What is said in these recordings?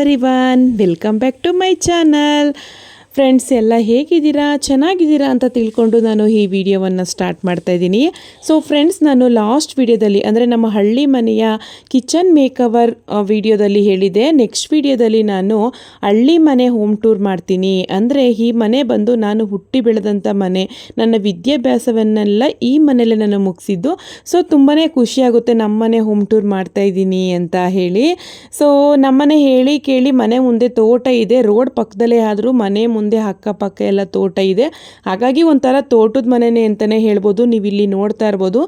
everyone, welcome back to my channel. Friends ಎಲ್ಲ ಹೇಗಿದ್ದೀರಾ? ಚೆನ್ನಾಗಿದ್ದೀರಾ ಅಂತ ತಿಳ್ಕೊಂಡು ನಾನು ಈ ವಿಡಿಯೋವನ್ನು ಸ್ಟಾರ್ಟ್ ಮಾಡ್ತಾ ಇದ್ದೀನಿ. ಸೊ ಫ್ರೆಂಡ್ಸ್ ನಾನು ಲಾಸ್ಟ್ ವಿಡಿಯೋದಲ್ಲಿ, ಅಂದರೆ ನಮ್ಮ ಹಳ್ಳಿ ಮನೆಯ ಕಿಚನ್ ಮೇಕವರ್ ವಿಡಿಯೋದಲ್ಲಿ ಹೇಳಿದೆ ನೆಕ್ಸ್ಟ್ ವಿಡಿಯೋದಲ್ಲಿ ನಾನು ಹಳ್ಳಿ ಮನೆ ಹೋಮ್ ಟೂರ್ ಮಾಡ್ತೀನಿ. ಅಂದರೆ ಈ ಮನೆ ಬಂದು ನಾನು ಹುಟ್ಟಿ ಬೆಳೆದಂಥ ಮನೆ, ನನ್ನ ವಿದ್ಯಾಭ್ಯಾಸವನ್ನೆಲ್ಲ ಈ ಮನೆಯಲ್ಲೇ ನಾನು ಮುಗಿಸಿದ್ದು. ಸೊ ತುಂಬಾ ಖುಷಿಯಾಗುತ್ತೆ ನಮ್ಮನೆ ಹೋಮ್ ಟೂರ್ ಮಾಡ್ತಾ ಇದ್ದೀನಿ ಅಂತ ಹೇಳಿ. ಸೊ ನಮ್ಮನೆ ಹೇಳಿ ಕೇಳಿ ಮನೆ ಮುಂದೆ ತೋಟ ಇದೆ. ರೋಡ್ ಪಕ್ಕದಲ್ಲೇ ಆದರೂ ಮನೆ ಅಕ್ಕಪಕ್ಕ ಎಲ್ಲ ತೋಟ ಇದೆ. ಹಾಗಾಗಿ ಒಂಥರ ತೋಟದ ಮನೆಯೇ ಅಂತಲೇ ಹೇಳ್ಬೋದು. ನೀವು ಇಲ್ಲಿ ನೋಡ್ತಾ ಇರ್ಬೋದು.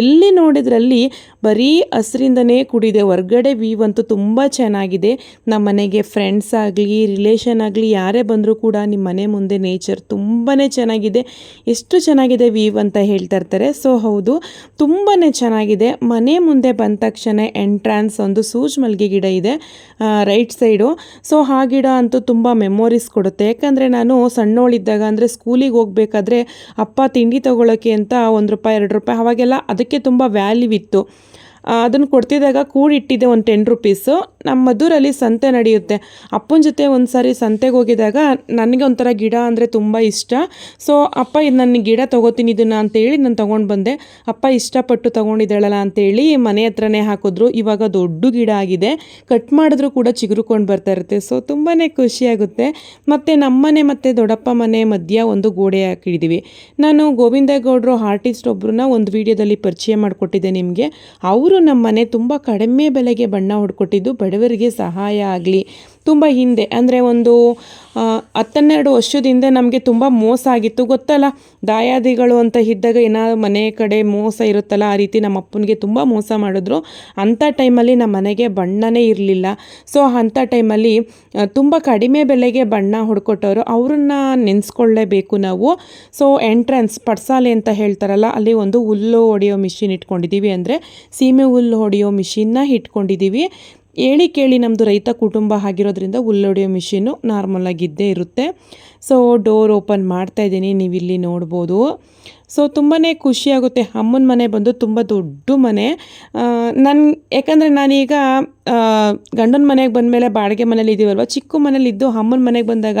ಎಲ್ಲಿ ನೋಡಿದ್ರಲ್ಲಿ ಬರೀ ಹಸಿರಿಂದನೇ ಕೂಡಿದೆ. ಹೊರ್ಗಡೆ ವ್ಯೂ ಅಂತೂ ತುಂಬ ಚೆನ್ನಾಗಿದೆ. ನಮ್ಮ ಮನೆಗೆ ಫ್ರೆಂಡ್ಸ್ ಆಗಲಿ ರಿಲೇಷನ್ ಆಗಲಿ, ಯಾರೇ ಬಂದರೂ ಕೂಡ ನಿಮ್ಮ ಮನೆ ಮುಂದೆ ನೇಚರ್ ತುಂಬಾ ಚೆನ್ನಾಗಿದೆ. ಎಷ್ಟು ಚೆನ್ನಾಗಿದೆ ವ್ಯೂ ಅಂತ ಹೇಳ್ತಾ ಇರ್ತಾರೆ. ಸೊ ಹೌದು ತುಂಬಾ ಚೆನ್ನಾಗಿದೆ. ಮನೆ ಮುಂದೆ ಬಂದ ತಕ್ಷಣ ಎಂಟ್ರಾನ್ಸ್ ಒಂದು ಸೂಜ್ ಮಲ್ಗೆ ಗಿಡ ಇದೆ ರೈಟ್ ಸೈಡು ಸೊ ಆ ಗಿಡ ಅಂತೂ ತುಂಬ ಮೆಮೊರೀಸ್ ಕೊಡುತ್ತೆ. ಯಾಕಂದರೆ ನಾನು ಸಣ್ಣವಳಿದ್ದಾಗ ಅಂದರೆ ಸ್ಕೂಲಿಗೆ ಹೋಗಬೇಕಾದ್ರೆ ಅಪ್ಪ ತಿಂಡಿ ತೊಗೊಳಕ್ಕೆ ಅಂತ ಒಂದು ರೂಪಾಯಿ, ಎರಡು ರೂಪಾಯಿ ಅವಾಗೆಲ್ಲ ಅದಕ್ಕೆ ತುಂಬ ವ್ಯಾಲ್ಯೂ ಇತ್ತು. ಅದನ್ನು ಕೊಡ್ತಿದ್ದಾಗ ಕೂಡಿಟ್ಟಿದ್ದೆ ಒಂದು ಟೆನ್ ರುಪೀಸು ನಮ್ಮ ಮದ್ದೂರಲ್ಲಿ ಸಂತೆ ನಡೆಯುತ್ತೆ. ಅಪ್ಪನ ಜೊತೆ ಒಂದು ಸಾರಿ ಸಂತೆಗೆ ಹೋಗಿದಾಗ ನನಗೆ ಒಂಥರ ಗಿಡ ಅಂದರೆ ತುಂಬ ಇಷ್ಟ. ಸೊ ಅಪ್ಪ, ಇದು ನನ್ನ ಗಿಡ ತೊಗೋತೀನಿ, ಇದನ್ನು ಅಂತೇಳಿ ನಾನು ತೊಗೊಂಡು ಬಂದೆ. ಅಪ್ಪ, ಇಷ್ಟಪಟ್ಟು ತೊಗೊಂಡಿದ್ದಾಳಲ್ಲ ಅಂತೇಳಿ ಮನೆ ಹತ್ರನೇ ಹಾಕಿದ್ರು. ಇವಾಗ ದೊಡ್ಡ ಗಿಡ ಆಗಿದೆ. ಕಟ್ ಮಾಡಿದ್ರು ಕೂಡ ಚಿಗುರುಕೊಂಡು ಬರ್ತಾ ಇರುತ್ತೆ. ಸೊ ತುಂಬಾ ಖುಷಿಯಾಗುತ್ತೆ ಮತ್ತು ನಮ್ಮನೆ ಮತ್ತು ದೊಡ್ಡಪ್ಪ ಮನೆ ಮಧ್ಯ ಒಂದು ಗೋಡೆ ಹಾಕಿದ್ದೀವಿ. ನಾನು ಗೋವಿಂದೇಗೌಡರು ಆರ್ಟಿಸ್ಟ್ ಒಬ್ಬರನ್ನ ಒಂದು ವಿಡಿಯೋದಲ್ಲಿ ಪರಿಚಯ ಮಾಡಿಕೊಟ್ಟಿದ್ದೆ ನಿಮಗೆ. ಅವರು ನಮ್ಮ ಮನೆ ತುಂಬ ಕಡಿಮೆ ಬೆಲೆಗೆ ಬಣ್ಣ ಹೊಡ್ಕೊಟ್ಟಿದ್ದು ಬಡವರಿಗೆ ಸಹಾಯ ಆಗಲಿ. ತುಂಬ ಹಿಂದೆ, ಅಂದರೆ ಒಂದು ಹತ್ತನ್ನೆರಡು ವರ್ಷದಿಂದ ನಮಗೆ ತುಂಬ ಮೋಸ ಆಗಿತ್ತು. ಗೊತ್ತಲ್ಲ, ದಾಯಾದಿಗಳು ಅಂತ ಇದ್ದಾಗ ಏನಾದ್ರು ಮನೆ ಕಡೆ ಮೋಸ ಇರುತ್ತಲ್ಲ, ಆ ರೀತಿ ನಮ್ಮ ಅಪ್ಪನಿಗೆ ತುಂಬ ಮೋಸ ಮಾಡಿದ್ರು. ಅಂಥ ಟೈಮಲ್ಲಿ ನಮ್ಮ ಮನೆಗೆ ಬಣ್ಣನೇ ಇರಲಿಲ್ಲ. ಸೊ ಅಂಥ ಟೈಮಲ್ಲಿ ತುಂಬ ಕಡಿಮೆ ಬೆಲೆಗೆ ಬಣ್ಣ ಹೊಡ್ಕೊಟ್ಟವರು. ಅವ್ರನ್ನ ನೆನೆಸ್ಕೊಳ್ಳೇಬೇಕು ನಾವು. ಸೊ ಎಂಟ್ರೆನ್ಸ್ ಪಡ್ಸಾಲೆ ಅಂತ ಹೇಳ್ತಾರಲ್ಲ, ಅಲ್ಲಿ ಒಂದು ಹುಲ್ಲು ಹೊಡೆಯೋ ಮಿಷಿನ್ ಇಟ್ಕೊಂಡಿದ್ದೀವಿ. ಅಂದರೆ ಸೀಮೆ ಹುಲ್ಲು ಹೊಡೆಯೋ ಮಿಷಿನ್ನ ಇಟ್ಕೊಂಡಿದ್ದೀವಿ. ಹೇಳಿ ಕೇಳಿ ನಮ್ಮದು ರೈತ ಕುಟುಂಬ ಆಗಿರೋದ್ರಿಂದ ಹುಲ್ಲೊಡೆಯೋ ಮಿಷಿನು ನಾರ್ಮಲಾಗಿದ್ದೇ ಇರುತ್ತೆ. ಸೊ ಡೋರ್ ಓಪನ್ ಮಾಡ್ತಾ ಇದ್ದೀನಿ ನೀವು ಇಲ್ಲಿ ನೋಡ್ಬೋದು. ಸೊ ತುಂಬಾ ಖುಷಿಯಾಗುತ್ತೆ. ಅಮ್ಮನ ಮನೆ ಬಂದು ತುಂಬ ದೊಡ್ಡ ಮನೆ. ನನ್ನ ಯಾಕಂದರೆ ನಾನೀಗ ಗಂಡನ ಮನೆಗೆ ಬಂದಮೇಲೆ ಬಾಡಿಗೆ ಮನೇಲಿ ಇದ್ದೀವಲ್ವ ಚಿಕ್ಕ ಮನೇಲಿ ಇದ್ದು ಅಮ್ಮನ ಮನೆಗೆ ಬಂದಾಗ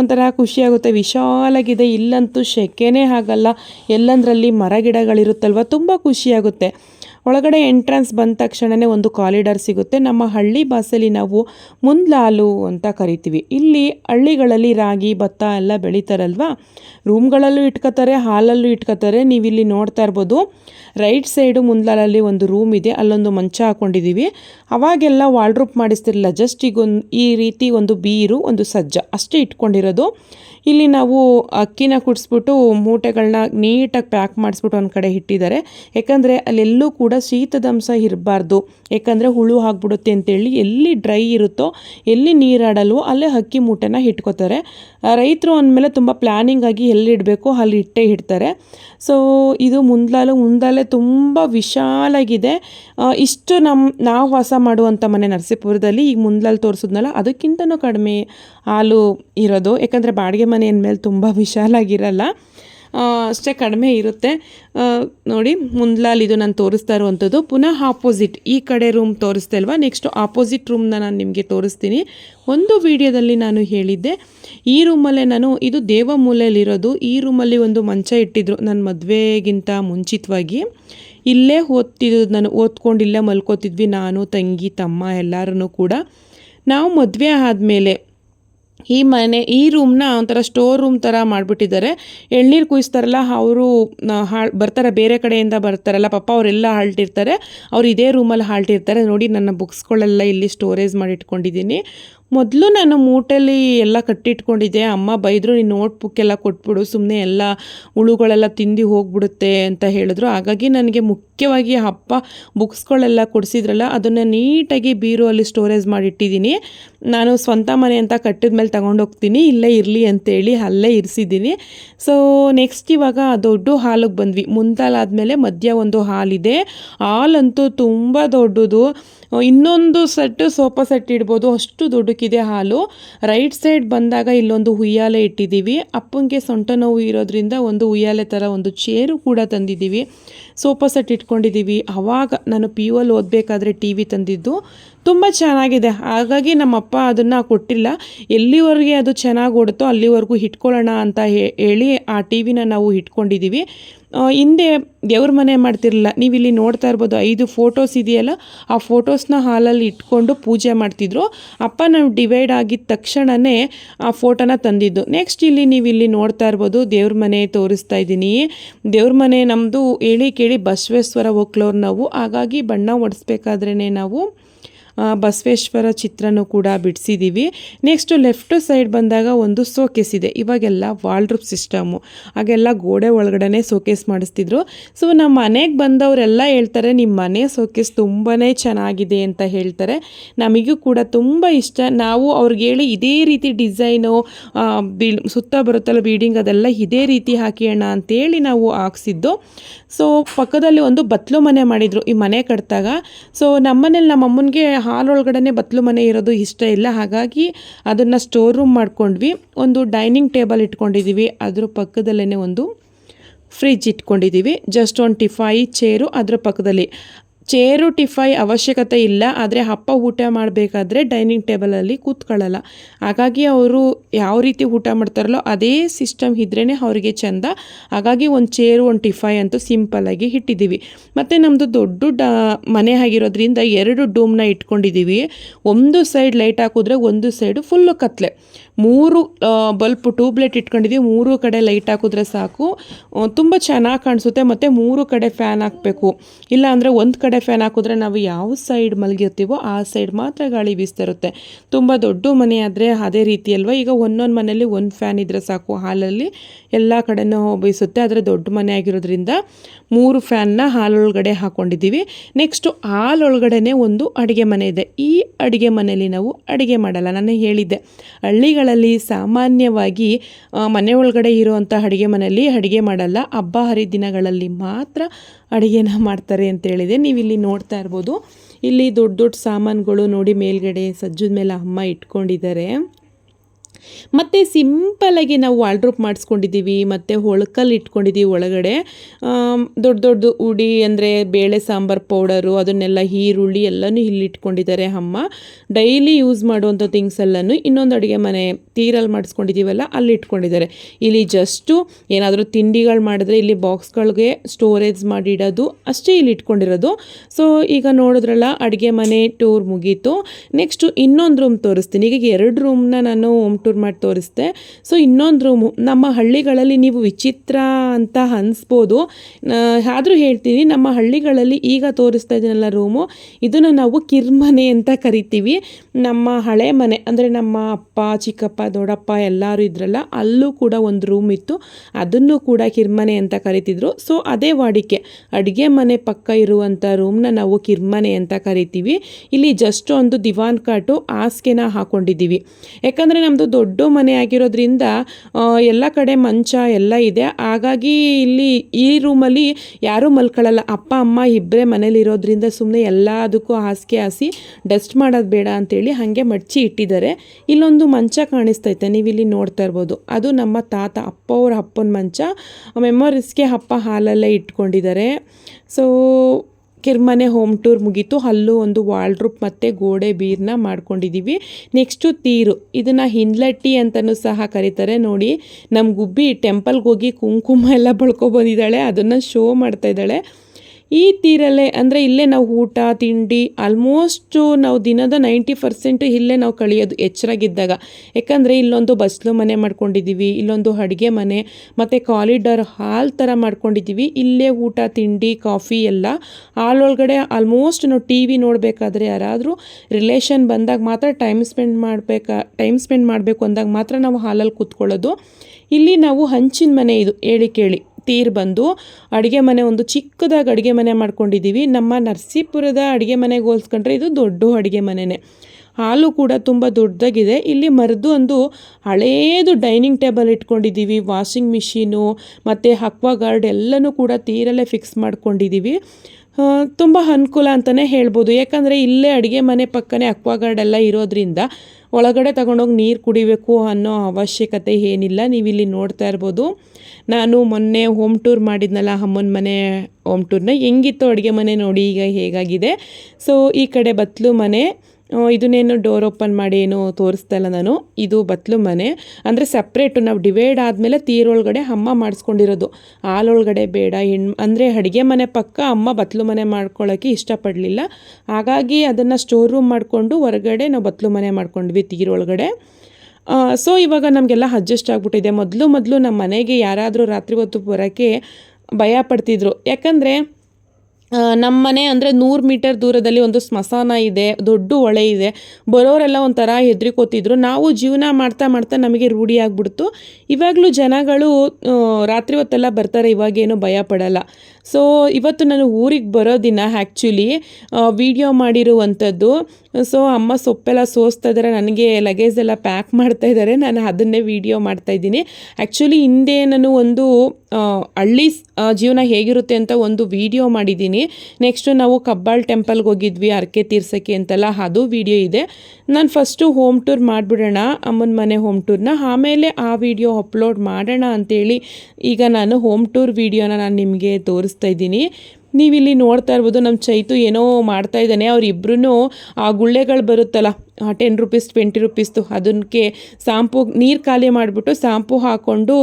ಒಂಥರ ಖುಷಿಯಾಗುತ್ತೆ. ವಿಶಾಲಾಗಿದೆ. ಇಲ್ಲಂತೂ ಶೆಕೆನೇ ಆಗಲ್ಲ. ಎಲ್ಲಂದ್ರಲ್ಲಿ ಮರ ಗಿಡಗಳಿರುತ್ತಲ್ವ? ತುಂಬ ಖುಷಿಯಾಗುತ್ತೆ. ಒಳಗಡೆ ಎಂಟ್ರೆನ್ಸ್ ಬಂದ ತಕ್ಷಣವೇ ಒಂದು ಕಾಲಿಡರ್ ಸಿಗುತ್ತೆ. ನಮ್ಮ ಹಳ್ಳಿ ಭಾಷೆಯಲ್ಲಿ ನಾವು ಮುಂದ್ಲಾಲು ಅಂತ ಕರಿತೀವಿ. ಇಲ್ಲಿ ಹಳ್ಳಿಗಳಲ್ಲಿ ರಾಗಿ, ಭತ್ತ ಎಲ್ಲ ಬೆಳೀತಾರಲ್ವ? ರೂಮ್ಗಳಲ್ಲೂ ಇಟ್ಕೋತಾರೆ ಹಾಲಲ್ಲೂ ಇಟ್ಕೋತಾರೆ. ನೀವು ಇಲ್ಲಿ ನೋಡ್ತಾ ಇರ್ಬೋದು ರೈಟ್ ಸೈಡು ಮುಂದ್ಲಾಲಲ್ಲಿ ಒಂದು ರೂಮ್ ಇದೆ. ಅಲ್ಲೊಂದು ಮಂಚ ಹಾಕೊಂಡಿದ್ದೀವಿ. ಅವಾಗೆಲ್ಲ ವಾಲ್ಡ್ರೂಪ್ ಮಾಡಿಸ್ತಿರಲಿಲ್ಲ. ಜಸ್ಟ್ ಈಗ ಒಂದು ಈ ರೀತಿ ಒಂದು ಬೀರು, ಒಂದು ಸಜ್ಜ ಅಷ್ಟೇ ಇಟ್ಕೊಂಡಿರೋದು. ಇಲ್ಲಿ ನಾವು ಅಕ್ಕಿನ ಕುಡಿಸ್ಬಿಟ್ಟು ಮೂಟೆಗಳನ್ನ ನೀಟಾಗಿ ಪ್ಯಾಕ್ ಮಾಡಿಸ್ಬಿಟ್ಟು ಒಂದು ಕಡೆ ಇಟ್ಟಿದ್ದಾರೆ. ಯಾಕಂದರೆ ಅಲ್ಲೆಲ್ಲೂ ಕೂಡ ಶೀತದಂಶ ಇರಬಾರ್ದು. ಯಾಕಂದರೆ ಹುಳು ಆಗಿಬಿಡುತ್ತೆ ಅಂತೇಳಿ ಎಲ್ಲಿ ಡ್ರೈ ಇರುತ್ತೋ, ಎಲ್ಲಿ ನೀರಾಡಲ್ವೋ ಅಲ್ಲೇ ಅಕ್ಕಿ ಮೂಟೆನ ಇಟ್ಕೋತಾರೆ. ರೈತರು ಅಂದಮೇಲೆ ತುಂಬ ಪ್ಲ್ಯಾನಿಂಗ್ ಆಗಿ ಎಲ್ಲಿ ಇಡಬೇಕು ಅಲ್ಲಿ ಇಟ್ಟೇ ಇಡ್ತಾರೆ. ಸೊ ಇದು ಮುಂದ್ಲಾಲು ಮುಂದಾಲೆ ತುಂಬ ವಿಶಾಲಾಗಿದೆ. ಇಷ್ಟು ನಮ್ಮ ನಾವು ವಾಸ ಮಾಡುವಂಥ ಮನೆ ನರಸೀಪುರದಲ್ಲಿ ಈಗ ಮುಂದ್ಲಾಲ್ ತೋರಿಸಿದ್ನಲ್ಲ, ಅದಕ್ಕಿಂತನೂ ಕಡಿಮೆ ಹಾಲು ಇರೋದು. ಯಾಕಂದರೆ ಬಾಡಿಗೆ ಮನೆ ಅಂದಮೇಲೆ ತುಂಬ ವಿಶಾಲಾಗಿರಲ್ಲ. ಅಷ್ಟೇ ಕಡಿಮೆ ಇರುತ್ತೆ. ನೋಡಿ, ಮುಂದ್ಲಾಲ್ ಇದು ನಾನು ತೋರಿಸ್ತಾ ಇರುವಂಥದ್ದು ಪುನಃ ಆಪೋಸಿಟ್ ಈ ಕಡೆ ರೂಮ್ ತೋರಿಸ್ತಾ ಇಲ್ವಾ? ನೆಕ್ಸ್ಟು ಆಪೋಸಿಟ್ ರೂಮ್ನ ನಾನು ನಿಮಗೆ ತೋರಿಸ್ತೀನಿ. ಒಂದು ವಿಡಿಯೋದಲ್ಲಿ ನಾನು ಹೇಳಿದ್ದೆ, ಈ ರೂಮಲ್ಲೇ ನಾನು ಇದು ದೇವ ಮೂಲೆಯಲ್ಲಿರೋದು ಈ ರೂಮಲ್ಲಿ ಒಂದು ಮಂಚ ಇಟ್ಟಿದ್ರು ನನ್ನ ಮದುವೆಗಿಂತ ಮುಂಚಿತವಾಗಿ. ಇಲ್ಲೇ ಓದ್ತಿದ್ದು ನಾನು, ಓದ್ಕೊಂಡು ಇಲ್ಲೇ ಮಲ್ಕೋತಿದ್ವಿ ನಾನು, ತಂಗಿ, ತಮ್ಮ ಎಲ್ಲರೂ ಕೂಡ. ನಾವು ಮದುವೆ ಆದಮೇಲೆ ಈ ಮನೆ, ಈ ರೂಮ್ನ ಒಂಥರ ಸ್ಟೋರ್ ರೂಮ್ ಥರ ಮಾಡಿಬಿಟ್ಟಿದ್ದಾರೆ. ಎಳ್ನೀರು ಕುಯಿಸ್ತಾರಲ್ಲ, ಅವರು ಹಾಳು, ಬರ್ತಾರೆ, ಬೇರೆ ಕಡೆಯಿಂದ ಬರ್ತಾರಲ್ಲ, ಪಾಪ ಅವರೆಲ್ಲ ಹಾಲ್ಟಿರ್ತಾರೆ ಅವ್ರು ಇದೇ ರೂಮಲ್ಲಿ ಹಾಲ್ಟಿರ್ತಾರೆ ನೋಡಿ ನನ್ನ ಬುಕ್ಸ್ಗಳೆಲ್ಲ ಇಲ್ಲಿ ಸ್ಟೋರೇಜ್ ಮಾಡಿ ಇಟ್ಕೊಂಡಿದ್ದೀನಿ. ಮೊದಲು ನಾನು ಮೂಟೆಯಲ್ಲಿ ಎಲ್ಲ ಕಟ್ಟಿಟ್ಕೊಂಡಿದ್ದೆ. ಅಮ್ಮ ಬೈದರು, ನೀನು ನೋಟ್ಬುಕ್ ಎಲ್ಲ ಕೊಟ್ಬಿಡು ಸುಮ್ಮನೆ ಎಲ್ಲ ಹುಳುಗಳೆಲ್ಲ ತಿಂದು ಹೋಗ್ಬಿಡುತ್ತೆ ಅಂತ ಹೇಳಿದ್ರು. ಹಾಗಾಗಿ ನನಗೆ ಮುಖ್ಯವಾಗಿ ಅಪ್ಪ ಬುಕ್ಸ್ಗಳೆಲ್ಲ ಕೊಡಿಸಿದ್ರಲ್ಲ, ಅದನ್ನು ನೀಟಾಗಿ ಬೀರು ಅಲ್ಲಿ ಸ್ಟೋರೇಜ್ ಮಾಡಿಟ್ಟಿದ್ದೀನಿ. ನಾನು ಸ್ವಂತ ಮನೆ ಅಂತ ಕಟ್ಟಿದ ಮೇಲೆ ತಗೊಂಡೋಗ್ತೀನಿ, ಇಲ್ಲೇ ಇರಲಿ ಅಂತೇಳಿ ಅಲ್ಲೇ ಇರಿಸಿದ್ದೀನಿ. ಸೊ ನೆಕ್ಸ್ಟ್ ಇವಾಗ ದೊಡ್ಡ ಹಾಲಿಗೆ ಬಂದ್ವಿ. ಮುಂದಾಲಾದಮೇಲೆ ಮಧ್ಯ ಒಂದು ಹಾಲಿದೆ. ಹಾಲಂತೂ ತುಂಬ ದೊಡ್ಡದು. ಇನ್ನೊಂದು ಸೆಟ್ ಸೋಫಾ ಸೆಟ್ ಇಡ್ಬೋದು. ಅಷ್ಟು ದೊಡ್ಡಕ್ಕಿದೆ ಹಾಲು. ರೈಟ್ ಸೈಡ್ ಬಂದಾಗ ಇಲ್ಲೊಂದು ಉಯ್ಯಾಲೆ ಇಟ್ಟಿದ್ದೀವಿ. ಅಪ್ಪನಿಗೆ ಸೊಂಟ ನೋವು ಇರೋದ್ರಿಂದ ಒಂದು ಉಯ್ಯಾಲೆ ಥರ ಒಂದು ಚೇರು ಕೂಡ ತಂದಿದ್ದೀವಿ. ಸೋಫಾ ಸೆಟ್ ಇಟ್ಕೊಂಡಿದ್ದೀವಿ. ಆವಾಗ ನಾನು ಪಿ ಯು ಅಲ್ಲಿ ಓದಬೇಕಾದ್ರೆ ಟಿ ವಿ ತಂದಿದ್ದು. ತುಂಬ ಚೆನ್ನಾಗಿದೆ. ಹಾಗಾಗಿ ನಮ್ಮಪ್ಪ ಅದನ್ನು ಕೊಟ್ಟಿಲ್ಲ. ಎಲ್ಲಿವರೆಗೆ ಅದು ಚೆನ್ನಾಗಿ ಓಡುತ್ತೋ ಅಲ್ಲಿವರೆಗೂ ಇಟ್ಕೊಳ್ಳೋಣ ಅಂತ ಹೇಳಿ ಆ ಟಿ ವಿನ ನಾವು ಇಟ್ಕೊಂಡಿದ್ದೀವಿ ಹಿಂದೆ ದೇವ್ರ ಮನೆ ಮಾಡ್ತಿರಲಿಲ್ಲ. ನೀವು ಇಲ್ಲಿ ನೋಡ್ತಾ ಇರ್ಬೋದು ಐದು ಫೋಟೋಸ್ ಇದೆಯಲ್ಲ, ಆ ಫೋಟೋಸ್ನ ಹಾಲಲ್ಲಿ ಇಟ್ಕೊಂಡು ಪೂಜೆ ಮಾಡ್ತಿದ್ರು. ಅಪ್ಪ ನಾವು ಡಿವೈಡ್ ಆಗಿದ ತಕ್ಷಣವೇ ಆ ಫೋಟೋನ ತಂದಿದ್ದು. ನೆಕ್ಸ್ಟ್ ಇಲ್ಲಿ ನೀವು ಇಲ್ಲಿ ನೋಡ್ತಾ ಇರ್ಬೋದು ದೇವ್ರ ಮನೆ ತೋರಿಸ್ತಾ ಇದ್ದೀನಿ. ದೇವ್ರ ಮನೆ ನಮ್ಮದು ಹೇಳಿ ಕೇಳಿ ಬಸವೇಶ್ವರ ಹೋಗ್ಲವ್ರು ನಾವು. ಹಾಗಾಗಿ ಬಣ್ಣ ಒಡಿಸ್ಬೇಕಾದ್ರೇ ನಾವು ಬಸವೇಶ್ವರ ಚಿತ್ರನೂ ಕೂಡ ಬಿಡಿಸಿದ್ದೀವಿ ನೆಕ್ಸ್ಟು ಲೆಫ್ಟ್ ಸೈಡ್ ಬಂದಾಗ ಒಂದು ಸೋಕೇಸ್ ಇದೆ. ಇವಾಗೆಲ್ಲ ವಾಲ್ಡ್ರೂಪ್ ಸಿಸ್ಟಮು ಆಗೆಲ್ಲ ಗೋಡೆ ಒಳಗಡೆ ಸೋಕೇಸ್ ಮಾಡಿಸ್ತಿದ್ರು. ಸೊ ನಮ್ಮ ಮನೆಗೆ ಬಂದವರೆಲ್ಲ ಹೇಳ್ತಾರೆ ನಿಮ್ಮ ಮನೆ ಸೋಕೇಸ್ ತುಂಬಾ ಚೆನ್ನಾಗಿದೆ ಅಂತ ಹೇಳ್ತಾರೆ. ನಮಗೂ ಕೂಡ ತುಂಬ ಇಷ್ಟ. ನಾವು ಅವ್ರಿಗೆ ಹೇಳಿ ಇದೇ ರೀತಿ ಡಿಸೈನು ಬಿಲ್ ಸುತ್ತ ಬರುತ್ತಲ್ಲ ಬೀಡಿಂಗ್ ಅದೆಲ್ಲ ಇದೇ ರೀತಿ ಹಾಕಿಯೋಣ ಅಂತೇಳಿ ನಾವು ಹಾಕ್ಸಿದ್ದು. ಸೊ ಪಕ್ಕದಲ್ಲಿ ಒಂದು ಬತ್ಲು ಮನೆ ಮಾಡಿದರು ಈ ಮನೆ ಕಟ್ಟಿದಾಗ ಸೊ ನಮ್ಮನೇಲಿ ನಮ್ಮ ಅಮ್ಮನಿಗೆ ಹಾಲೊಳಗಡೆ ಬತ್ತಲು ಮನೆ ಇರೋದು ಇಷ್ಟ ಇಲ್ಲ. ಹಾಗಾಗಿ ಅದನ್ನು ಸ್ಟೋರ್ ರೂಮ್ ಮಾಡ್ಕೊಂಡ್ವಿ. ಒಂದು ಡೈನಿಂಗ್ ಟೇಬಲ್ ಇಟ್ಕೊಂಡಿದ್ದೀವಿ ಅದ್ರ ಪಕ್ಕದಲ್ಲೇ ಒಂದು ಫ್ರಿಜ್ ಇಟ್ಕೊಂಡಿದ್ದೀವಿ ಜಸ್ಟ್ ಒಂದು ಟಿಫಾಯಿ ಚೇರು ಅದರ ಪಕ್ಕದಲ್ಲಿ. ಚೇರು ಟಿಫೈ ಅವಶ್ಯಕತೆ ಇಲ್ಲ, ಆದರೆ ಅಪ್ಪ ಊಟ ಮಾಡಬೇಕಾದ್ರೆ ಡೈನಿಂಗ್ ಟೇಬಲಲ್ಲಿ ಕೂತ್ಕೊಳ್ಳಲ್ಲ. ಹಾಗಾಗಿ ಅವರು ಯಾವ ರೀತಿ ಊಟ ಮಾಡ್ತಾರಲ್ಲೋ ಅದೇ ಸಿಸ್ಟಮ್ ಇದ್ರೇ ಅವರಿಗೆ ಚೆಂದ. ಹಾಗಾಗಿ ಒಂದು ಚೇರು, ಒಂದು ಟಿಫೈ ಅಂತೂ ಸಿಂಪಲ್ಲಾಗಿ ಇಟ್ಟಿದ್ದೀವಿ. ಮತ್ತು ನಮ್ಮದು ದೊಡ್ಡ ಡ, ಮನೆ ಆಗಿರೋದ್ರಿಂದ ಎರಡು ಡೂಮ್ನ ಇಟ್ಕೊಂಡಿದ್ದೀವಿ. ಒಂದು ಸೈಡ್ ಲೈಟ್ ಹಾಕಿದ್ರೆ ಒಂದು ಸೈಡು ಫುಲ್ಲು ಕತ್ಲೆ. ಮೂರು ಬಲ್ಪ್ ಟ್ಯೂಬ್ಲೈಟ್ ಇಟ್ಕೊಂಡಿದ್ದೀವಿ. ಮೂರು ಕಡೆ ಲೈಟ್ ಹಾಕಿದ್ರೆ ಸಾಕು. ತುಂಬ ಚೆನ್ನಾಗಿ ಕಾಣಿಸುತ್ತೆ. ಮತ್ತು ಮೂರು ಕಡೆ ಫ್ಯಾನ್ ಹಾಕಬೇಕು. ಇಲ್ಲ ಅಂದರೆ ಒಂದು ಕಡೆ ಫ್ಯಾನ್ ಹಾಕಿದ್ರೆ ನಾವು ಯಾವ ಸೈಡ್ ಮಲಗಿರ್ತೀವೋ ಆ ಸೈಡ್ ಮಾತ್ರ ಗಾಳಿ ಬೀಸ್ತಿರುತ್ತೆ. ತುಂಬ ದೊಡ್ಡ ಮನೆ ಆದರೆ ಅದೇ ರೀತಿ ಅಲ್ವಾ? ಈಗ ಒಂದೊಂದು ಮನೆಯಲ್ಲಿ ಒಂದು ಫ್ಯಾನ್ ಇದ್ದರೆ ಸಾಕು. ಹಾಲಲ್ಲಿ ಎಲ್ಲ ಕಡೆನೂ ಬೀಸುತ್ತೆ. ಆದರೆ ದೊಡ್ಡ ಮನೆ ಆಗಿರೋದ್ರಿಂದ ಮೂರು ಫ್ಯಾನ್ನ ಹಾಲೊಳಗಡೆ ಹಾಕ್ಕೊಂಡಿದ್ದೀವಿ ನೆಕ್ಸ್ಟು ಹಾಲೊಳಗಡೆ ಒಂದು ಅಡುಗೆ ಮನೆ ಇದೆ. ಈ ಅಡುಗೆ ಮನೆಯಲ್ಲಿ ನಾವು ಅಡುಗೆ ಮಾಡಲ್ಲ. ನಾನು ಹೇಳಿದ್ದೆ. ಹಳ್ಳಿಗಳಲ್ಲಿ ಸಾಮಾನ್ಯವಾಗಿ ಮನೆ ಒಳಗಡೆ ಇರುವಂಥ ಅಡುಗೆ ಮನೆಯಲ್ಲಿ ಅಡುಗೆ ಮಾಡಲ್ಲ. ಹಬ್ಬ ಹರಿದಿನಗಳಲ್ಲಿ ಮಾತ್ರ ಅಡುಗೆನ ಮಾಡ್ತಾರೆ ಅಂತ ಹೇಳಿದೆ. ನೀವು ಇಲ್ಲಿ ನೋಡ್ತಾ ಇರ್ಬೋದು. ಇಲ್ಲಿ ದೊಡ್ಡ ದೊಡ್ಡ ಸಾಮಾನುಗಳು ನೋಡಿ ಮೇಲ್ಗಡೆ ಸಜ್ಜದ ಮೇಲೆ ಅಮ್ಮ ಇಟ್ಕೊಂಡಿದ್ದಾರೆ. ಮತ್ತು ಸಿಂಪಲಾಗಿ ನಾವು ವಾಲ್ಡ್ರೂಪ್ ಮಾಡಿಸ್ಕೊಂಡಿದ್ದೀವಿ, ಮತ್ತು ಹೊಳಕಲ್ಲಿ ಇಟ್ಕೊಂಡಿದ್ದೀವಿ ಒಳಗಡೆ. ದೊಡ್ಡ ದೊಡ್ಡದು ಉಡಿ ಅಂದರೆ ಬೇಳೆ ಸಾಂಬಾರು ಪೌಡರು, ಅದನ್ನೆಲ್ಲ ಈರುಳ್ಳಿ ಎಲ್ಲನೂ ಇಲ್ಲಿ ಇಟ್ಕೊಂಡಿದ್ದಾರೆ ಅಮ್ಮ. ಡೈಲಿ ಯೂಸ್ ಮಾಡುವಂಥ ಥಿಂಗ್ಸ್ ಎಲ್ಲನೂ ಇನ್ನೊಂದು ಅಡುಗೆ ಮನೆ ತೀರಲ್ಲಿ ಮಾಡಿಸ್ಕೊಂಡಿದ್ದೀವಲ್ಲ, ಅಲ್ಲಿ ಇಟ್ಕೊಂಡಿದ್ದಾರೆ. ಇಲ್ಲಿ ಜಸ್ಟು ಏನಾದರೂ ತಿಂಡಿಗಳು ಮಾಡಿದ್ರೆ ಇಲ್ಲಿ ಬಾಕ್ಸ್ಗಳಿಗೆ ಸ್ಟೋರೇಜ್ ಮಾಡಿ ಇಡೋದು, ಅಷ್ಟೇ ಇಲ್ಲಿ ಇಟ್ಕೊಂಡಿರೋದು. ಸೊ ಈಗ ನೋಡಿದ್ರಲ್ಲ, ಅಡುಗೆ ಮನೆ ಟೂರ್ ಮುಗೀತು. ನೆಕ್ಸ್ಟು ಇನ್ನೊಂದು ರೂಮ್ ತೋರಿಸ್ತೀನಿ. ಈಗ ಎರಡು ರೂಮ್ನ ನಾನು ಹೋಮ್ ಮಾಡಿ ತೋರಿಸ್ದೆ. ಸೊ ಇನ್ನೊಂದು ರೂಮು ನಮ್ಮ ಹಳ್ಳಿಗಳಲ್ಲಿ ನೀವು ವಿಚಿತ್ರ ಅಂತ ಅನಿಸ್ಬೋದು. ಆದರೂ ಹೇಳ್ತೀನಿ, ನಮ್ಮ ಹಳ್ಳಿಗಳಲ್ಲಿ ಈಗ ತೋರಿಸ್ತಾ ಇದ್ದೀನಲ್ಲ ರೂಮು ಇದನ್ನು ನಾವು ಕಿರ್ಮನೆ ಅಂತ ಕರಿತೀವಿ. ನಮ್ಮ ಹಳೆ ಮನೆ, ಅಂದರೆ ನಮ್ಮ ಅಪ್ಪ, ಚಿಕ್ಕಪ್ಪ, ದೊಡ್ಡಪ್ಪ ಎಲ್ಲರೂ ಇದ್ರಲ್ಲ, ಅಲ್ಲೂ ಕೂಡ ಒಂದು ರೂಮ್ ಇತ್ತು. ಅದನ್ನು ಕೂಡ ಕಿರ್ಮನೆ ಅಂತ ಕರಿತಿದ್ರು. ಸೊ ಅದೇ ವಾಡಿಕೆ. ಅಡುಗೆ ಮನೆ ಪಕ್ಕ ಇರುವಂಥ ರೂಮ್ನ ನಾವು ಕಿರ್ಮನೆ ಅಂತ ಕರಿತೀವಿ. ಇಲ್ಲಿ ಜಸ್ಟ್ ಒಂದು ದಿವಾನ್ ಕಾಟು, ಹಾಸಿಗೆನ ಹಾಕೊಂಡಿದ್ದೀವಿ. ಯಾಕಂದರೆ ನಮ್ಮದು ದೊಡ್ಡ ಮನೆ ಆಗಿರೋದ್ರಿಂದ ಎಲ್ಲ ಕಡೆ ಮಂಚ ಎಲ್ಲ ಇದೆ. ಹಾಗಾಗಿ ಇಲ್ಲಿ ಈ ರೂಮಲ್ಲಿ ಯಾರೂ ಮಲ್ಕೊಳ್ಳಲ್ಲ. ಅಪ್ಪ, ಅಮ್ಮ ಇಬ್ಬರೇ ಮನೇಲಿ ಇರೋದ್ರಿಂದ ಸುಮ್ಮನೆ ಎಲ್ಲದಕ್ಕೂ ಹಾಸಿಗೆ ಹಾಸಿ ಡಸ್ಟ್ ಮಾಡೋದು ಬೇಡ ಅಂತೇಳಿ ಹಾಗೆ ಮಡಚಿ ಇಟ್ಟಿದ್ದಾರೆ. ಇಲ್ಲೊಂದು ಮಂಚ ಕಾಣಿಸ್ತೈತೆ ನೀವು ಇಲ್ಲಿ ನೋಡ್ತಾ ಇರ್ಬೋದು. ಅದು ನಮ್ಮ ತಾತ ಅಪ್ಪ ಅವ್ರ ಅಪ್ಪನ ಮಂಚ. ಮೆಮೊರೀಸ್ಗೆ ಅಪ್ಪ ಹಾಲಲ್ಲೇ ಇಟ್ಕೊಂಡಿದ್ದಾರೆ. ಸೊ ಕಿರ್ಮನೆ ಹೋಮ್ ಟೂರ್ ಮುಗೀತು. ಅಲ್ಲೂ ಒಂದು ವಾಲ್ಡ್ರೂಪ್ ಮತ್ತು ಗೋಡೆ ಬೀರ್ನ ಮಾಡ್ಕೊಂಡಿದ್ದೀವಿ ನೆಕ್ಸ್ಟು ತೀರು. ಇದನ್ನು ಹಿಂದ್ಲಟ್ಟಿ ಅಂತಲೂ ಸಹ ಕರೀತಾರೆ. ನೋಡಿ ನಮ್ಮ ಗುಬ್ಬಿ ಟೆಂಪಲ್ಗೆ ಹೋಗಿ ಕುಂಕುಮ ಎಲ್ಲ ಬಳ್ಕೊಬಂದಿದ್ದಾಳೆ ಅದನ್ನು ಶೋ ಮಾಡ್ತಾ ಇದ್ದಾಳೆ. ಈ ತೀರಲ್ಲೇ ಅಂದರೆ ಇಲ್ಲೇ ನಾವು ಊಟ, ತಿಂಡಿ ಆಲ್ಮೋಸ್ಟು ನಾವು ದಿನದ ನೈಂಟಿ ಪರ್ಸೆಂಟ್ ಇಲ್ಲೇ ನಾವು ಕಳಿಯೋದು ಎಚ್ಚರಾಗಿದ್ದಾಗ. ಯಾಕಂದರೆ ಇಲ್ಲೊಂದು ಬಸ್ಲು ಮನೆ ಮಾಡ್ಕೊಂಡಿದ್ದೀವಿ, ಇಲ್ಲೊಂದು ಅಡುಗೆ ಮನೆ, ಮತ್ತು ಕಾಲಿಡರ್ ಹಾಲ್ ಥರ ಮಾಡ್ಕೊಂಡಿದ್ದೀವಿ. ಇಲ್ಲೇ ಊಟ, ತಿಂಡಿ, ಕಾಫಿ ಎಲ್ಲ ಹಾಲೊಳಗಡೆ ಆಲ್ಮೋಸ್ಟ್ ನಾವು ಟಿ ವಿ ನೋಡಬೇಕಾದ್ರೆ ಯಾರಾದರೂ ರಿಲೇಷನ್ ಬಂದಾಗ ಮಾತ್ರ ಟೈಮ್ ಸ್ಪೆಂಡ್ ಮಾಡಬೇಕಾ ಟೈಮ್ ಸ್ಪೆಂಡ್ ಮಾಡಬೇಕು ಅಂದಾಗ ಮಾತ್ರ ನಾವು ಹಾಲಲ್ಲಿ ಕೂತ್ಕೊಳ್ಳೋದು. ಇಲ್ಲಿ ನಾವು ಹಂಚಿನ ಮನೆ ಇದು, ಹೇಳಿ ಕೇಳಿ. ತೀರ್ ಬಂದು ಅಡುಗೆ ಮನೆ ಒಂದು ಚಿಕ್ಕದಾಗಿ ಅಡುಗೆ ಮನೆ ಮಾಡ್ಕೊಂಡಿದ್ದೀವಿ. ನಮ್ಮ ನರಸೀಪುರದ ಅಡುಗೆ ಮನೆಗೆ ಹೋಲ್ಸ್ಕೊಂಡ್ರೆ ಇದು ದೊಡ್ಡ ಅಡುಗೆ ಮನೆಯೇ ಹಾಲು ಕೂಡ ತುಂಬ ದೊಡ್ಡದಾಗಿದೆ. ಇಲ್ಲಿ ಮರದು ಒಂದು ಹಳೇದು ಡೈನಿಂಗ್ ಟೇಬಲ್ ಇಟ್ಕೊಂಡಿದ್ದೀವಿ. ವಾಷಿಂಗ್ ಮಿಷಿನು, ಮತ್ತು ಹಕ್ವಾ ಗಾರ್ಡ್ ಎಲ್ಲನೂ ಕೂಡ ತೀರಲ್ಲೇ ಫಿಕ್ಸ್ ಮಾಡ್ಕೊಂಡಿದ್ದೀವಿ. ತುಂಬ ಅನುಕೂಲ ಅಂತಲೇ ಹೇಳ್ಬೋದು. ಯಾಕಂದರೆ ಇಲ್ಲೇ ಅಡುಗೆ ಮನೆ ಪಕ್ಕನೇ ಅಕ್ವಾಗಾರ್ಡ್ ಎಲ್ಲ ಇರೋದ್ರಿಂದ ಒಳಗಡೆ ತಗೊಂಡೋಗಿ ನೀರು ಕುಡಿಬೇಕು ಅನ್ನೋ ಅವಶ್ಯಕತೆ ಏನಿಲ್ಲ. ನೀವು ಇಲ್ಲಿ ನೋಡ್ತಾ ಇರ್ಬೋದು. ನಾನು ಮೊನ್ನೆ ಹೋಮ್ ಟೂರ್ ಮಾಡಿದ್ನಲ್ಲ, ಅಮ್ಮನ ಮನೆ ಹೋಮ್ ಟೂರ್ನ ಹೆಂಗಿತ್ತು ಅಡುಗೆ ಮನೆ ನೋಡಿ ಈಗ ಹೇಗಾಗಿದೆ. ಸೊ ಈ ಕಡೆ ಬತ್ಲು ಮನೆ ಇದನ್ನೇನು ಡೋರ್ ಓಪನ್ ಮಾಡಿ ಏನು ತೋರಿಸ್ತಾ ಇಲ್ಲ ನಾನು. ಇದು ಬತ್ಲು ಮನೆ. ಅಂದರೆ ಸಪ್ರೇಟು ನಾವು ಡಿವೈಡ್ ಆದಮೇಲೆ ತೀರೊಳಗಡೆ ಅಮ್ಮ ಮಾಡಿಸ್ಕೊಂಡಿರೋದು. ಹಾಲೊಳಗಡೆ ಬೇಡ. ಹೆಣ್, ಅಂದರೆ ಅಡುಗೆ ಮನೆ ಪಕ್ಕ ಅಮ್ಮ ಬತ್ಲು ಮನೆ ಮಾಡ್ಕೊಳ್ಳೋಕ್ಕೆ ಇಷ್ಟಪಡಲಿಲ್ಲ. ಹಾಗಾಗಿ ಅದನ್ನು ಸ್ಟೋರ್ ರೂಮ್ ಮಾಡಿಕೊಂಡು ಹೊರಗಡೆ ನಾವು ಬತ್ಲು ಮನೆ ಮಾಡ್ಕೊಂಡ್ವಿ ತೀರೊಳಗಡೆ. ಸೊ ಇವಾಗ ನಮಗೆಲ್ಲ ಅಡ್ಜಸ್ಟ್ ಆಗಿಬಿಟ್ಟಿದೆ. ಮೊದಲು ಮೊದಲು ನಮ್ಮ ಮನೆಗೆ ಯಾರಾದರೂ ರಾತ್ರಿ ಹೊತ್ತು ಬರೋಕ್ಕೆ ಭಯ ಪಡ್ತಿದ್ರು. ಯಾಕಂದರೆ ನಮ್ಮ ಮನೆ ಅಂದರೆ ನೂರು ಮೀಟರ್ ದೂರದಲ್ಲಿ ಒಂದು ಸ್ಮಶಾನ ಇದೆ, ದೊಡ್ಡ ಹೊಳೆ ಇದೆ. ಬರೋರೆಲ್ಲ ಒಂಥರ ಹೆದ್ರಿಕೋತಿದ್ರು. ನಾವು ಜೀವನ ಮಾಡ್ತಾ ಮಾಡ್ತಾ ನಮಗೆ ರೂಢಿ ಆಗ್ಬಿಡ್ತು. ಇವಾಗಲೂ ಜನಗಳು ರಾತ್ರಿ ಹೊತ್ತೆಲ್ಲ ಬರ್ತಾರೆ, ಇವಾಗೇನು ಭಯ ಪಡಲ್ಲ. ಸೊ ಇವತ್ತು ನಾನು ಊರಿಗೆ ಬರೋ ದಿನ ಆ್ಯಕ್ಚುಲಿ ವಿಡಿಯೋ ಮಾಡಿರುವಂಥದ್ದು. ಸೊ ಅಮ್ಮ ಸೊಪ್ಪೆಲ್ಲ ಸೋಸ್ತಾ ಇದ್ದಾರೆ ನನಗೆ ಲಗೇಜ್ ಎಲ್ಲ ಪ್ಯಾಕ್ ಮಾಡ್ತಾ ಇದ್ದಾರೆ ನಾನು ಅದನ್ನೇ ವಿಡಿಯೋ ಮಾಡ್ತಾ ಇದ್ದೀನಿ. ಆ್ಯಕ್ಚುಲಿ ಹಿಂದೆ ನಾನು ಒಂದು ಹಳ್ಳಿ ಜೀವನ ಹೇಗಿರುತ್ತೆ ಅಂತ ಒಂದು ವಿಡಿಯೋ ಮಾಡಿದ್ದೀನಿ. ನೆಕ್ಸ್ಟು ನಾವು ಕಬ್ಬಾಳ್ ಟೆಂಪಲ್ಗೆ ಹೋಗಿದ್ವಿ ಅರ್ಕೆ ತೀರ್ಸೋಕ್ಕೆ ಅಂತೆಲ್ಲ ಅದು ವಿಡಿಯೋ ಇದೆ. ನಾನು ಫಸ್ಟು ಹೋಮ್ ಟೂರ್ ಮಾಡಿಬಿಡೋಣ, ಅಮ್ಮನ ಮನೆ ಹೋಮ್ ಟೂರ್ನ ಆಮೇಲೆ ಆ ವಿಡಿಯೋ ಅಪ್ಲೋಡ್ ಮಾಡೋಣ ಅಂತೇಳಿ ಈಗ ನಾನು ಹೋಮ್ ಟೂರ್ ವಿಡಿಯೋನ ನಾನು ನಿಮಗೆ ತೋರಿಸ್ತಾ ಇದ್ದೀನಿ. ನೀವಿಲ್ಲಿ ನೋಡ್ತಾ ಇರ್ಬೋದು ನಮ್ಮ ಚೈತು ಏನೋ ಮಾಡ್ತಾ ಇದ್ದಾನೆ. ಅವರಿಬ್ಬರೂ ಆ ಗುಳ್ಳೆಗಳು ಬರುತ್ತಲ್ಲ ಟೆನ್ ರುಪೀಸ್ ಟ್ವೆಂಟಿ ರುಪೀಸ್ದು ಅದಕ್ಕೆ ಶಾಂಪು, ನೀರು ಖಾಲಿ ಮಾಡಿಬಿಟ್ಟು ಶಾಂಪು ಹಾಕ್ಕೊಂಡು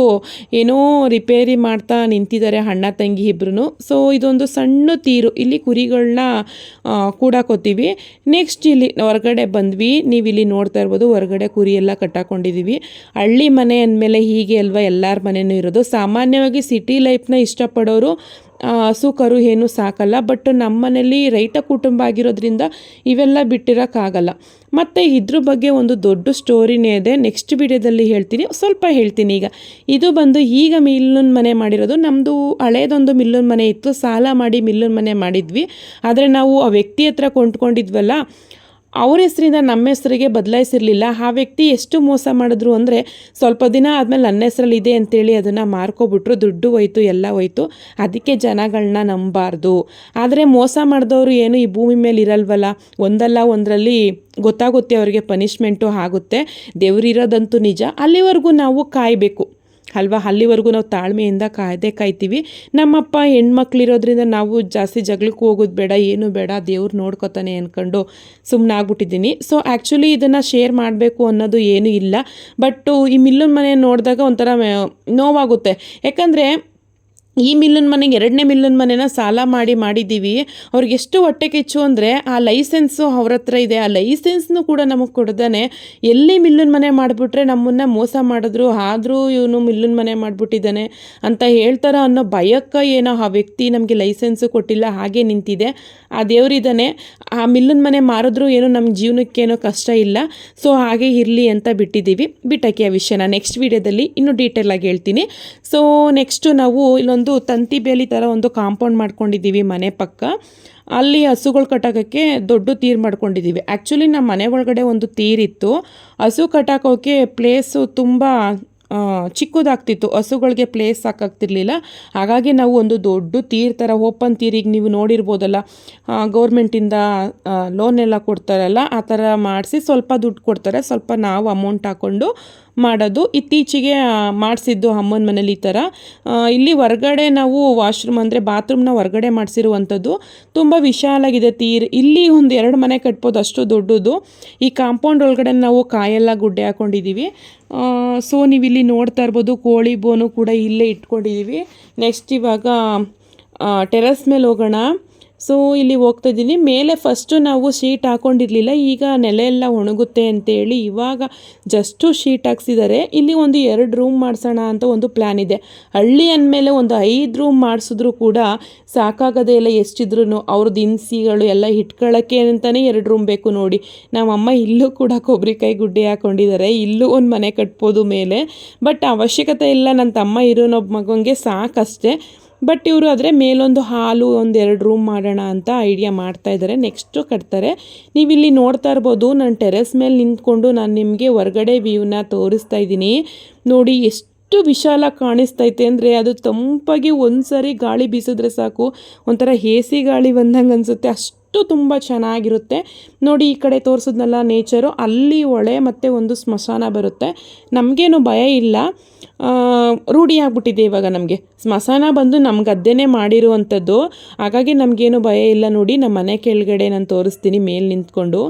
ಏನೋ ರಿಪೇರಿ ಮಾಡ್ತಾ ನಿಂತಿದ್ದಾರೆ ಅಣ್ಣ, ತಂಗಿ ಇಬ್ರು ಸೊ ಇದೊಂದು ಸಣ್ಣ ತೀರು. ಇಲ್ಲಿ ಕುರಿಗಳನ್ನ ಕೂಡಾಕೋತೀವಿ. ನೆಕ್ಸ್ಟ್ ಇಲ್ಲಿ ಹೊರಗಡೆ ಬಂದ್ವಿ. ನೀವು ಇಲ್ಲಿ ನೋಡ್ತಾ ಇರ್ಬೋದು ಹೊರಗಡೆ ಕುರಿ ಎಲ್ಲ ಕಟ್ಟಾಕೊಂಡಿದ್ದೀವಿ. ಹಳ್ಳಿ ಮನೆ ಅಂದಮೇಲೆ ಹೀಗೆ ಅಲ್ವಾ? ಎಲ್ಲರ ಮನೆಯೂ ಇರೋದು. ಸಾಮಾನ್ಯವಾಗಿ ಸಿಟಿ ಲೈಫ್ನ ಇಷ್ಟಪಡೋರು ಹಸು ಕರು ಏನು ಸಾಕಲ್ಲ ಬಟ್ ನಮ್ಮ ಮನೇಲಿ ರೈತ ಕುಟುಂಬ ಆಗಿರೋದ್ರಿಂದ ಇವೆಲ್ಲ ಬಿಟ್ಟಿರೋಕ್ಕಾಗಲ್ಲ. ಮತ್ತು ಇದ್ರ ಬಗ್ಗೆ ಒಂದು ದೊಡ್ಡ ಸ್ಟೋರಿನೇ ಇದೆ. ನೆಕ್ಸ್ಟ್ ವಿಡಿಯೋದಲ್ಲಿ ಹೇಳ್ತೀನಿ. ಸ್ವಲ್ಪ ಹೇಳ್ತೀನಿ ಈಗ. ಇದು ಬಂದು ಈಗ ಮಿಲ್ಲನ್ ಮನೆ ಮಾಡಿರೋದು. ನಮ್ಮದು ಹಳೇದೊಂದು ಮಿಲ್ಲನ್ ಮನೆ ಇತ್ತು. ಸಾಲ ಮಾಡಿ ಮಿಲ್ಲನ್ ಮನೆ ಮಾಡಿದ್ವಿ. ಆದರೆ ನಾವು ಆ ವ್ಯಕ್ತಿ ಹತ್ರ ಕೊಂಡ್ಕೊಂಡಿದ್ವಲ್ಲ ಅವ್ರ ಹೆಸರಿಂದ ನಮ್ಮ ಹೆಸರಿಗೆ ಬದಲಾಯಿಸಿರಲಿಲ್ಲ. ಆ ವ್ಯಕ್ತಿ ಎಷ್ಟು ಮೋಸ ಮಾಡಿದ್ರು ಅಂದರೆ ಸ್ವಲ್ಪ ದಿನ ಆದಮೇಲೆ ನನ್ನ ಹೆಸರಲ್ಲಿ ಇದೆ ಅಂತೇಳಿ ಅದನ್ನು ಮಾರ್ಕೊಬಿಟ್ರು. ದುಡ್ಡು ಹೋಯ್ತು, ಎಲ್ಲ ಹೋಯ್ತು. ಅದಕ್ಕೆ ಜನಗಳನ್ನ ನಂಬಾರ್ದು. ಆದರೆ ಮೋಸ ಮಾಡಿದವರು ಏನು ಈ ಭೂಮಿ ಮೇಲೆ ಇರಲ್ವಲ್ಲ? ಒಂದಲ್ಲ ಒಂದರಲ್ಲಿ ಗೊತ್ತಾಗುತ್ತೆ ಅವರಿಗೆ ಪನಿಷ್ಮೆಂಟು ಆಗುತ್ತೆ. ದೇವರಿರೋದಂತೂ ನಿಜ. ಅಲ್ಲಿವರೆಗೂ ನಾವು ಕಾಯಬೇಕು. ಅಲ್ವಾ? ಅಲ್ಲಿವರೆಗೂ ನಾವು ತಾಳ್ಮೆಯಿಂದ ಕಾಯ್ದೆ ಕಾಯ್ತೀವಿ. ನಮ್ಮಪ್ಪ ಹೆಣ್ಮಕ್ಳಿರೋದ್ರಿಂದ ನಾವು ಜಾಸ್ತಿ ಜಗಳಕ್ಕೆ ಹೋಗೋದು ಬೇಡ, ಏನು ಬೇಡ, ದೇವ್ರು ನೋಡ್ಕೊತಾನೆ ಅಂದ್ಕೊಂಡು ಸುಮ್ಮನೆ ಆಗ್ಬಿಟ್ಟಿದ್ದೀನಿ. ಸೊ ಆ್ಯಕ್ಚುಲಿ ಇದನ್ನು ಶೇರ್ ಮಾಡಬೇಕು ಅನ್ನೋದು ಏನೂ ಇಲ್ಲ. ಬಟ್ಟು ಈ ಮಿಲ್ಲನ್ ಮನೆ ನೋಡಿದಾಗ ಒಂಥರ ನೋವಾಗುತ್ತೆ. ಯಾಕಂದರೆ ಈ ಮಿಲ್ಲನ್ ಮನೆಗೆ ಎರಡನೇ ಮಿಲ್ಲನ್ ಮನೆನ ಸಾಲ ಮಾಡಿ ಮಾಡಿದ್ದೀವಿ. ಅವ್ರಿಗೆ ಎಷ್ಟು ಹೊಟ್ಟೆ ಕೆಚ್ಚು ಅಂದರೆ ಆ ಲೈಸೆನ್ಸು ಅವ್ರ ಹತ್ರ ಇದೆ. ಆ ಲೈಸೆನ್ಸ್ನು ಕೂಡ ನಮಗೆ ಕೊಡ್ದಾನೆ. ಎಲ್ಲಿ ಮಿಲ್ಲನ್ ಮನೆ ಮಾಡಿಬಿಟ್ರೆ ನಮ್ಮನ್ನು ಮೋಸ ಮಾಡಿದ್ರು, ಆದರೂ ಇವನು ಮಿಲ್ಲನ್ ಮನೆ ಮಾಡಿಬಿಟ್ಟಿದ್ದಾನೆ ಅಂತ ಹೇಳ್ತಾರ ಅನ್ನೋ ಭಯಕ್ಕೆ ಏನೋ ಆ ವ್ಯಕ್ತಿ ನಮಗೆ ಲೈಸೆನ್ಸು ಕೊಟ್ಟಿಲ್ಲ, ಹಾಗೆ ನಿಂತಿದೆ. ಆ ದೇವರಿದ್ದಾನೆ ಆ ಮಿಲ್ಲನ್ ಮನೆ ಮಾರಿದ್ರು ಏನು ನಮ್ಮ ಜೀವನಕ್ಕೇನೋ ಕಷ್ಟ ಇಲ್ಲ. ಸೊ ಹಾಗೆ ಇರಲಿ ಅಂತ ಬಿಟ್ಟಿದ್ದೀವಿ. ಬಿಟ್ಟಕ್ಕೆ ಆ ವಿಷಯನ ನೆಕ್ಸ್ಟ್ ವೀಡಿಯೋದಲ್ಲಿ ಇನ್ನೂ ಡೀಟೇಲಾಗಿ ಹೇಳ್ತೀನಿ. ಸೊ ನೆಕ್ಸ್ಟು ನಾವು ಇಲ್ಲೊಂದು ತಂತಿ ಬೇಲಿ ಥರ ಒಂದು ಕಾಂಪೌಂಡ್ ಮಾಡ್ಕೊಂಡಿದ್ದೀವಿ ಮನೆ ಪಕ್ಕ. ಅಲ್ಲಿ ಹಸುಗಳು ಕಟ್ಟಾಕೋಕ್ಕೆ ದೊಡ್ಡ ತೀರ್ ಮಾಡ್ಕೊಂಡಿದ್ದೀವಿ. ಆ್ಯಕ್ಚುಲಿ ನಮ್ಮ ಮನೆ ಒಳಗಡೆ ಒಂದು ತೀರಿತ್ತು ಹಸು ಕಟ್ಟಾಕೋಕ್ಕೆ ಪ್ಲೇಸು ತುಂಬ ಚಿಕ್ಕದಾಗ್ತಿತ್ತು. ಹಸುಗಳಿಗೆ ಪ್ಲೇಸ್ ಸಾಕಾಗ್ತಿರ್ಲಿಲ್ಲ. ಹಾಗಾಗಿ ನಾವು ಒಂದು ದೊಡ್ಡ ತೀರ್ ಥರ ಓಪನ್ ತೀರಿಗೆ ನೀವು ನೋಡಿರ್ಬೋದಲ್ಲ ಗೌರ್ಮೆಂಟಿಂದ ಲೋನೆಲ್ಲ ಕೊಡ್ತಾರಲ್ಲ, ಆ ಥರ ಮಾಡಿಸಿ ಸ್ವಲ್ಪ ದುಡ್ಡು ಕೊಡ್ತಾರೆ. ಸ್ವಲ್ಪ ನಾವು ಅಮೌಂಟ್ ಹಾಕ್ಕೊಂಡು ಮಾಡೋದು. ಇತ್ತೀಚೆಗೆ ಮಾಡಿಸಿದ್ದು ಅಮ್ಮನ ಮನೇಲಿ ಈ ಥರ ಇಲ್ಲಿ ಹೊರಗಡೆ ನಾವು ವಾಶ್ರೂಮ್ ಅಂದರೆ ಬಾತ್ರೂಮ್ನ ಹೊರಗಡೆ ಮಾಡಿಸಿರುವಂಥದ್ದು. ತುಂಬ ವಿಶಾಲಾಗಿದೆ ತೀರ್. ಇಲ್ಲಿ ಒಂದು ಎರಡು ಮನೆ ಕಟ್ಬೋದು, ಅಷ್ಟು ದೊಡ್ಡದು. ಈ ಕಾಂಪೌಂಡ್ ಒಳಗಡೆ ನಾವು ಕಾಯೆಲ್ಲ ಗುಡ್ಡೆ ಹಾಕ್ಕೊಂಡಿದ್ದೀವಿ ಸೊ ನೀವು ಇಲ್ಲಿ ನೋಡ್ತಾ ಇರ್ಬೋದು, ಕೋಳಿ ಬೋನು ಕೂಡ ಇಲ್ಲೇ ಇಟ್ಕೊಂಡಿದ್ದೀವಿ ನೆಕ್ಸ್ಟ್ ಇವಾಗ ಟೆರಸ್ ಮೇಲೆ ಹೋಗೋಣ. ಸೊ ಇಲ್ಲಿ ಹೋಗ್ತಾ ಇದ್ದೀನಿ. ಮೇಲೆ ಫಸ್ಟು ನಾವು ಶೀಟ್ ಹಾಕೊಂಡಿರಲಿಲ್ಲ. ಈಗ ನೆಲೆ ಎಲ್ಲ ಒಣಗುತ್ತೆ ಅಂತೇಳಿ ಇವಾಗ ಜಸ್ಟು ಶೀಟ್ ಹಾಕ್ಸಿದ್ದಾರೆ. ಇಲ್ಲಿ ಒಂದು ಎರಡು ರೂಮ್ ಮಾಡಿಸೋಣ ಅಂತ ಒಂದು ಪ್ಲ್ಯಾನ್ ಇದೆ. ಹಳ್ಳಿ ಅಂದಮೇಲೆ ಒಂದು ಐದು ರೂಮ್ ಮಾಡಿಸಿದ್ರು ಕೂಡ ಸಾಕಾಗದೇ ಇಲ್ಲ ಎಷ್ಟಿದ್ರು ಅವ್ರ ದಿನಸಿಗಳು ಎಲ್ಲ ಇಟ್ಕೊಳ್ಳೋಕ್ಕೆ ಅಂತಲೇ ಎರಡು ರೂಮ್ ಬೇಕು ನೋಡಿ. ನಮ್ಮಮ್ಮ ಇಲ್ಲೂ ಕೂಡ ಕೊಬ್ಬರಿಕಾಯಿ ಗುಡ್ಡೆ ಹಾಕೊಂಡಿದ್ದಾರೆ. ಇಲ್ಲೂ ಒಂದು ಮನೆ ಕಟ್ಬೋದು ಮೇಲೆ. ಬಟ್ ಅವಶ್ಯಕತೆ ಇಲ್ಲ. ನನ್ನ ತಮ್ಮ ಇರೋನೊಬ್ಬ ಮಗನಿಗೆ ಸಾಕಷ್ಟೇ. ಬಟ್ ಇವರು ಆದರೆ ಮೇಲೊಂದು ಹಾಲು ಒಂದು ಎರಡು ರೂಮ್ ಮಾಡೋಣ ಅಂತ ಐಡಿಯಾ ಮಾಡ್ತಾ ಇದ್ದಾರೆ ನೆಕ್ಸ್ಟು ಕಟ್ತಾರೆ. ನೀವಿಲ್ಲಿ ನೋಡ್ತಾ ಇರ್ಬೋದು ನಾನು ಟೆರೆಸ್ ಮೇಲೆ ನಿಂತ್ಕೊಂಡು ನಾನು ನಿಮಗೆ ಹೊರಗಡೆ ವ್ಯೂನ ತೋರಿಸ್ತಾ ಇದ್ದೀನಿ. ನೋಡಿ ಎಷ್ಟು ವಿಶಾಲ ಕಾಣಿಸ್ತೈತೆ ಅಂದರೆ ಅದು ತಂಪಾಗಿ ಒಂದು ಸಾರಿ ಗಾಳಿ ಬೀಸಿದ್ರೆ ಸಾಕು. ಒಂಥರ ಹೇಸಿ ಗಾಳಿ ಬಂದಂಗೆ ಅನಿಸುತ್ತೆ. ಅಷ್ಟು ತುಂಬ ಚೆನ್ನಾಗಿರುತ್ತೆ. ನೋಡಿ, ಈ ಕಡೆ ತೋರಿಸಿದ್ನಲ್ಲ ನೇಚರು ಅಲ್ಲಿ ಒಳೆ ಮತ್ತು ಒಂದು ಸ್ಮಶಾನ ಬರುತ್ತೆ. ನಮಗೇನು ಭಯ ಇಲ್ಲ. ರೂಢಿ ಆಗ್ಬಿಟ್ಟಿದೆ ಇವಾಗ ನಮಗೆ. ಸ್ಮಶಾನ ಬಂದು ನಮ್ಮ ಗದ್ದೆನೇ ಮಾಡಿರುವಂಥದ್ದು. ಹಾಗಾಗಿ ನಮಗೇನು ಭಯ ಇಲ್ಲ ನೋಡಿ. ನಮ್ಮ ಮನೆ ಕೆಳಗಡೆ ನಾನು ತೋರಿಸ್ತೀನಿ, ಮೇಲೆ ನಿಂತ್ಕೊಂಡು.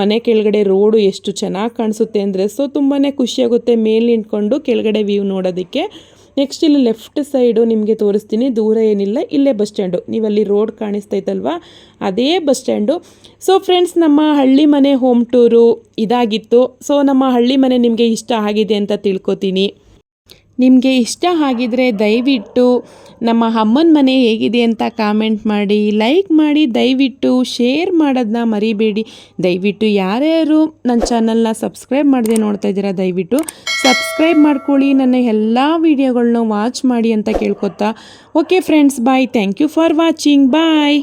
ಮನೆ ಕೆಳಗಡೆ ರೋಡು ಎಷ್ಟು ಚೆನ್ನಾಗಿ ಕಾಣಿಸುತ್ತೆ ಅಂದರೆ ಸೊ ತುಂಬಾ ಖುಷಿಯಾಗುತ್ತೆ ಮೇಲೆ ನಿಂತ್ಕೊಂಡು ಕೆಳಗಡೆ ವ್ಯೂ ನೋಡೋದಕ್ಕೆ. ನೆಕ್ಸ್ಟ್ ಇಲ್ಲಿ ಲೆಫ್ಟ್ ಸೈಡು ನಿಮಗೆ ತೋರಿಸ್ತೀನಿ. ದೂರ ಏನಿಲ್ಲ, ಇಲ್ಲೇ ಬಸ್ ಸ್ಟ್ಯಾಂಡು ನೀವಲ್ಲಿ ರೋಡ್ ಕಾಣಿಸ್ತೈತಲ್ವಾ ಅದೇ ಬಸ್ ಸ್ಟ್ಯಾಂಡು ಸೊ ಫ್ರೆಂಡ್ಸ್ ನಮ್ಮ ಹಳ್ಳಿ ಮನೆ ಹೋಮ್ ಟೂರು ಇದಾಗಿತ್ತು. ಸೊ ನಮ್ಮ ಹಳ್ಳಿ ಮನೆ ನಿಮಗೆ ಇಷ್ಟ ಆಗಿದೆ ಅಂತ ತಿಳ್ಕೊತೀನಿ. ನಿಮಗೆ ಇಷ್ಟ ಆಗಿದ್ರೆ ದಯವಿಟ್ಟು ನಮ್ಮ ಅಮ್ಮನ ಮನೆ ಹೇಗಿದೆ ಅಂತ ಕಾಮೆಂಟ್ ಮಾಡಿ ಲೈಕ್ ಮಾಡಿ, ದಯವಿಟ್ಟು ಶೇರ್ ಮಾಡೋದನ್ನ ಮರಿಬೇಡಿ. ದಯವಿಟ್ಟು ಯಾರ್ಯಾರು ನನ್ನ ಚಾನಲ್ನ ಸಬ್ಸ್ಕ್ರೈಬ್ ಮಾಡದೆ ನೋಡ್ತಾ ಇದ್ದೀರಾ, ದಯವಿಟ್ಟು ಸಬ್ಸ್ಕ್ರೈಬ್ ಮಾಡ್ಕೊಳ್ಳಿ. ನನ್ನ ಎಲ್ಲ ವೀಡಿಯೋಗಳನ್ನ ವಾಚ್ ಮಾಡಿ ಅಂತ ಕೇಳ್ಕೊತಾ. Okay friends bye thank you for watching bye